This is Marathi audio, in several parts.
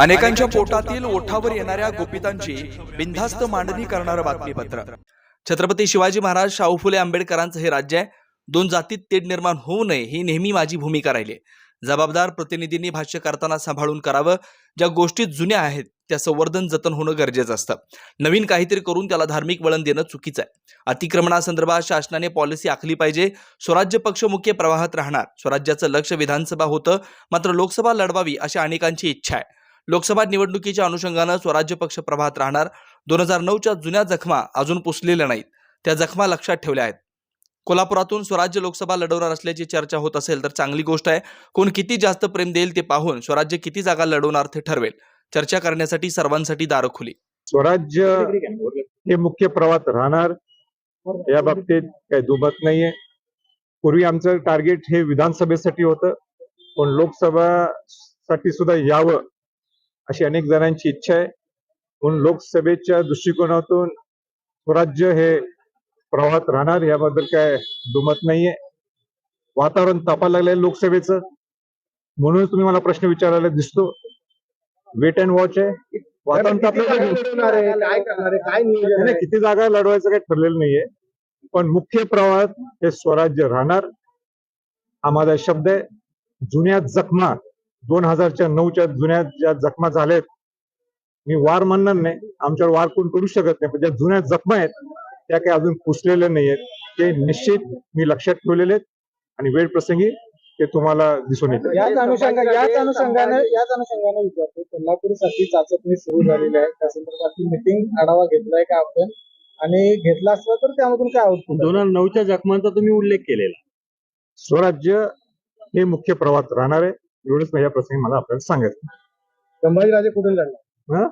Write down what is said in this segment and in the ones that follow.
अनेकांच्या पोटातील ओठावर येणाऱ्या गोपितांची बिनधास्त मांडणी करणारं बातमीपत्र. छत्रपती शिवाजी महाराज शाहू फुले आंबेडकरांचं हे राज्य आहे. दोन जातीत तेढ निर्माण होऊ नये ही नेहमी माझी भूमिका राहिली आहे. जबाबदार प्रतिनिधींनी भाष्य करताना सांभाळून करावं. ज्या गोष्टी जुन्या आहेत त्या संवर्धन जतन होणं गरजेचं असतं. नवीन काहीतरी करून त्याला धार्मिक वळण देणं चुकीचं आहे. अतिक्रमणासंदर्भात शासनाने पॉलिसी आखली पाहिजे. स्वराज्य पक्ष मुख्य प्रवाहात राहणार. स्वराज्याचं लक्ष विधानसभा होतं. मात्र लोकसभा लढवावी अशी अनेकांची इच्छा आहे. लोकसभा निवडणुकीच्या अनुषंगानं स्वराज्य पक्ष प्रभात राहणार. दोन हजार नऊच्या जुन्या जखमा अजून पुसलेल्या नाहीत. त्या जखमा लक्षात ठेवल्या आहेत. कोल्हापुरातून स्वराज्य लोकसभा लढवणार असल्याची चर्चा होत असेल तर चांगली गोष्ट आहे. कोण किती जास्त प्रेम देईल ते पाहून स्वराज्य किती जागा लढवणार ते ठरवेल. चर्चा करण्यासाठी सर्वांसाठी दारं खुली. स्वराज्य हे मुख्य प्रवाहात राहणार. या बाबतीत काही दुमत नाहीये. पूर्वी आमचं टार्गेट हे विधानसभेसाठी होतं. पण लोकसभा साठी सुद्धा यावं अशी अनेक जणांची इच्छा आहे. म्हणून लोकसभेच्या दृष्टिकोनातून स्वराज्य हे प्रवाहात राहणार याबद्दल काय दुमत नाहीये. वातावरण तापायला लागलंय लोकसभेचं. म्हणून तुम्ही मला प्रश्न विचारायला दिसतो. वेट अँड वॉच आहे. वातावरण तापलं आहे? आहे? किती जागा लढवायचं काही ठरलेलं नाहीये. पण मुख्य प्रवाहात हे स्वराज्य राहणार. हा माझा शब्द आहे. जुन्या जखमा दोन हजारच्या नऊच्या जुन्या ज्या जखमा झाल्यात मी वार म्हणणार नाही. आमच्यावर वार कोण करू शकत नाही. पण ज्या जुन्या जखमा आहेत त्या काही अजून पुसलेल्या नाहीयेत ते निश्चित मी लक्षात ठेवलेले आहेत आणि वेळ प्रसंगी ते तुम्हाला दिसून येते याच अनुषंगाने याच अनुषंगाने याच अनुषंगाने विचारतो कोल्हापूरसाठी चाचपणी सुरू झालेली आहे. त्या संदर्भातली मिटिंग आढावा घेतलाय का आपण? आणि घेतला असला तर त्यामधून काय आउटपुट दोन हजार नऊच्या जखमांचा तुम्ही उल्लेख केलेला. स्वराज्य हे मुख्य प्रवाहात राहणार आहे. एवढंच या प्रसंगी मला आपल्याला सांगायचं. संभाजीराजे कुठून लढणार? हं?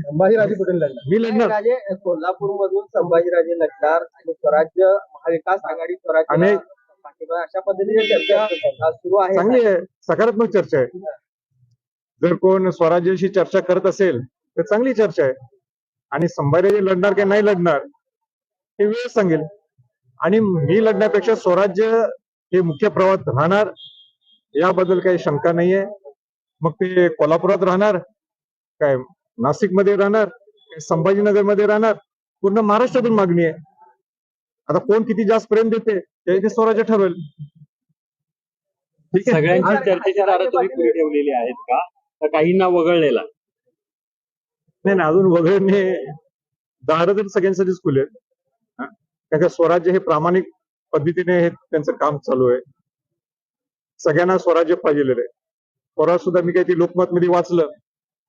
संभाजीराजे कुठून लढणार? मी लढणार. कोल्हापूर मधून संभाजीराजे लढणार आणि स्वराज्य महाविकास आघाडी स्वराज्य पाठिंबा अशा पद्धतीने चर्चा सुरू आहे. चांगली आहे. सकारात्मक चर्चा आहे. जर कोण स्वराज्याशी चर्चा करत असेल तर चांगली चर्चा आहे. आणि संभाजी लढणार की नाही लढणार हे वेळ सांगेल. आणि मी लढण्यापेक्षा स्वराज्य हे मुख्य प्रवाहात राहणार. याबद्दल काही शंका नाहीये. मग ते कोल्हापुरात राहणार काय नाशिकमध्ये राहणार काय संभाजीनगरमध्ये राहणार पूर्ण महाराष्ट्रातून मागणी आहे. आता कोण किती जास्त प्रेम देते ते ते स्वराज्य ठरवेल. सगळ्यांची चर्चेची दारं तुम्ही खुली ठेवलेली आहेत का? तर काहींना वगळलेला. नाही नाही अजून वगळणे दारं तर सगळ्यांसाठीच खुले आहेत स्वराज्य हे प्रामाणिक पद्धतीने हे त्यांचं काम चालू आहे. सगळ्यांना स्वराज्य पाहिजे आहे. परवा सुद्धा मी काही ते लोकमत मध्ये वाचलं.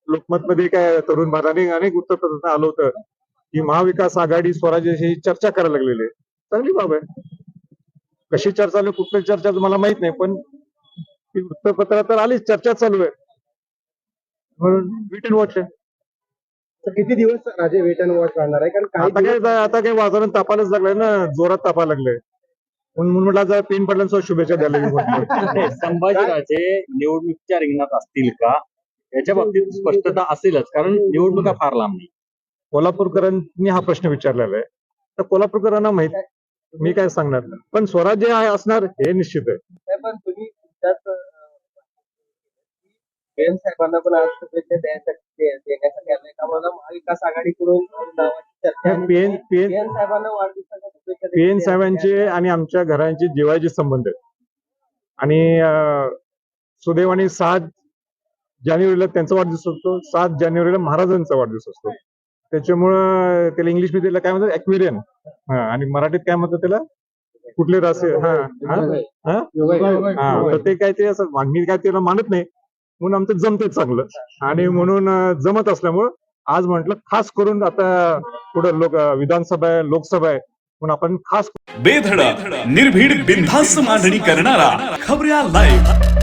लोकमत मध्ये काय तरुण भारताने अनेक उत्तर आलं होतं. की महाविकास आघाडी स्वराज्याशी चर्चा करायला लागलेली आहे. चांगली बाब आहे. कशी चर्चा आहे, कुठली चर्चा मला माहीत नाही पण ती वृत्तपत्रात तर आलीच चर्चा चालू आहे. म्हणून वेट अँड वॉच आहे. तर किती दिवस राजे वेट अँड वॉच राहणार आहे? कारण काही आता काय आता वातावरण तापायलाच लागलंय ना जोरात तापायला लागलंय. म्हणून म्हणून म्हटलं जरा पेन पडल्यानं शुभेच्छा द्यायला मी संभाजीराजे निवडणुकीच्या रिंगणात असतील का? याच्या बाबतीत स्पष्टता असेलच कारण निवडणुका फार लांब नाही. कोल्हापूरकरांनी हा प्रश्न विचारलेला आहे. तर कोल्हापूरकरांना माहीत मी काय सांगणार पण स्वराज्य आहे असणार हे निश्चित आहे. नाही, पण तुम्ही बेन साहेबांना पण आज शुभेच्छा द्यायसाठी दे- देण्यासाठी आले का? मला महाविकास आघाडीकडून नावाची चर्चा आहे. पेन पेन बेन साहेबांना देण्यासाठी साहेबांचे आणि आमच्या घरांचे जिवाळ्याचे संबंध आहेत. आणि सुदैवाने सात जानेवारीला त्यांचा वाढदिवस असतो सात जानेवारीला महाराजांचा वाढदिवस असतो. त्याच्यामुळं त्याला इंग्लिशमध्ये काय म्हणतात? अक्वेरियन आणि मराठीत काय म्हणतात त्याला? कुठले रासे हा हा? हा? हा, तर ते काय ते असं मागणी काय त्याला मानत नाही. म्हणून आमचं जमते चांगलं. आणि म्हणून जमत असल्यामुळं आज म्हटलं खास करून आता पुढे लोक विधानसभा आहे लोकसभा आहे म्हणून आपण खास बेधडक निर्भीड बिनधास्त मांडणी करणारा खबऱ्या लाईव्ह